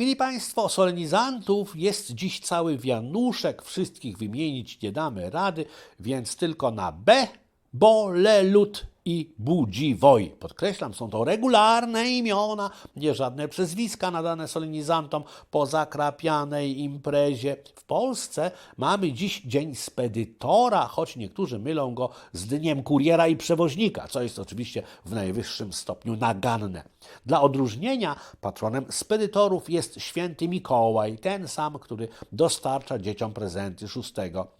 Mili Państwo, solenizantów jest dziś cały wianuszek, wszystkich wymienić nie damy rady, więc tylko na B, Bolelut i Budziwoj. Podkreślam, są to regularne imiona, nie żadne przezwiska nadane solenizantom po zakrapianej imprezie. W Polsce mamy dziś Dzień Spedytora, choć niektórzy mylą go z Dniem Kuriera i Przewoźnika, co jest oczywiście w najwyższym stopniu naganne. Dla odróżnienia patronem spedytorów jest święty Mikołaj, ten sam, który dostarcza dzieciom prezenty 6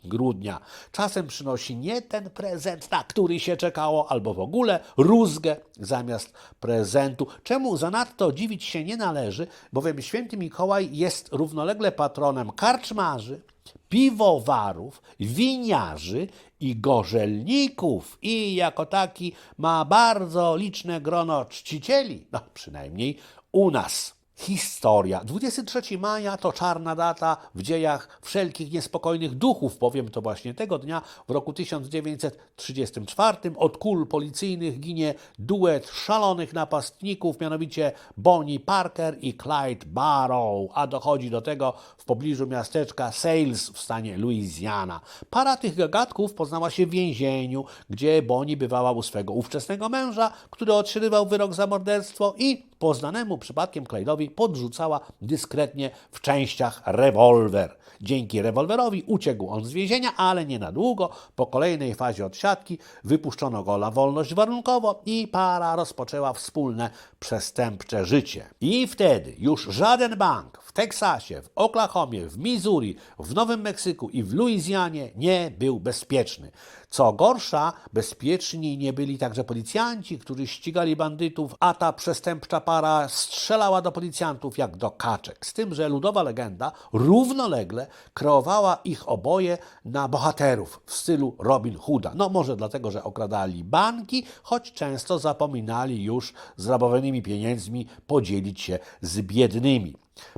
grudnia. Czasem przynosi nie ten prezent, na który się czekało, albo w ogóle rózgę zamiast prezentu. Czemu zanadto dziwić się nie należy, bowiem święty Mikołaj jest równolegle patronem karczmarzy, piwowarów, winiarzy i gorzelników i jako taki ma bardzo liczne grono czcicieli, no przynajmniej u nas. Historia. 23 maja to czarna data w dziejach wszelkich niespokojnych duchów, bowiem to właśnie tego dnia w roku 1934 od kul policyjnych ginie duet szalonych napastników, mianowicie Bonnie Parker i Clyde Barrow, a dochodzi do tego w pobliżu miasteczka Sales w stanie Louisiana. Para tych gagatków poznała się w więzieniu, gdzie Bonnie bywała u swego ówczesnego męża, który otrzymywał wyrok za morderstwo i poznanemu przypadkiem Clyde'owi podrzucała dyskretnie w częściach rewolwer. Dzięki rewolwerowi uciekł on z więzienia, ale nie na długo. Po kolejnej fazie odsiadki wypuszczono go na wolność warunkowo i para rozpoczęła wspólne przestępcze życie. I wtedy już żaden bank w Teksasie, w Oklahomie, w Missouri, w Nowym Meksyku i w Luizjanie nie był bezpieczny. Co gorsza, bezpieczni nie byli także policjanci, którzy ścigali bandytów, a ta przestępcza para strzelała do policjantów jak do kaczek. Z tym, że ludowa legenda równolegle kreowała ich oboje na bohaterów w stylu Robin Hooda. No może dlatego, że okradali banki, choć często zapominali już z rabowanymi pieniędzmi podzielić się z biednymi.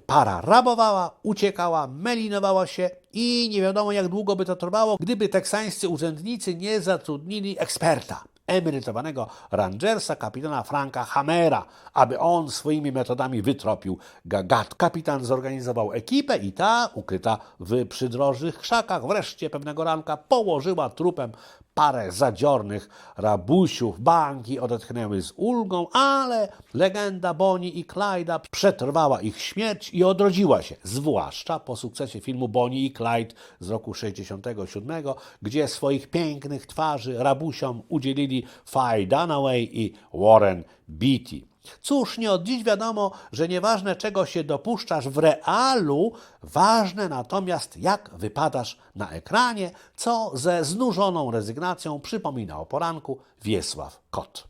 Para rabowała, uciekała, melinowała się i nie wiadomo jak długo by to trwało, gdyby teksańscy urzędnicy nie zatrudnili eksperta, emerytowanego rangersa kapitana Franka Hammera, aby on swoimi metodami wytropił gagat. Kapitan zorganizował ekipę i ta, ukryta w przydrożnych krzakach, wreszcie pewnego ranka położyła trupem parę zadziornych rabusiów. Banki odetchnęły z ulgą, ale legenda Bonnie i Clyde'a przetrwała ich śmierć i odrodziła się, zwłaszcza po sukcesie filmu Bonnie i Clyde z roku 67, gdzie swoich pięknych twarzy rabusiom udzielili Faye Dunaway i Warren Beatty. Cóż, nie od dziś wiadomo, że nieważne czego się dopuszczasz w realu, ważne natomiast jak wypadasz na ekranie, co ze znużoną rezygnacją przypomina o poranku Wiesław Kot.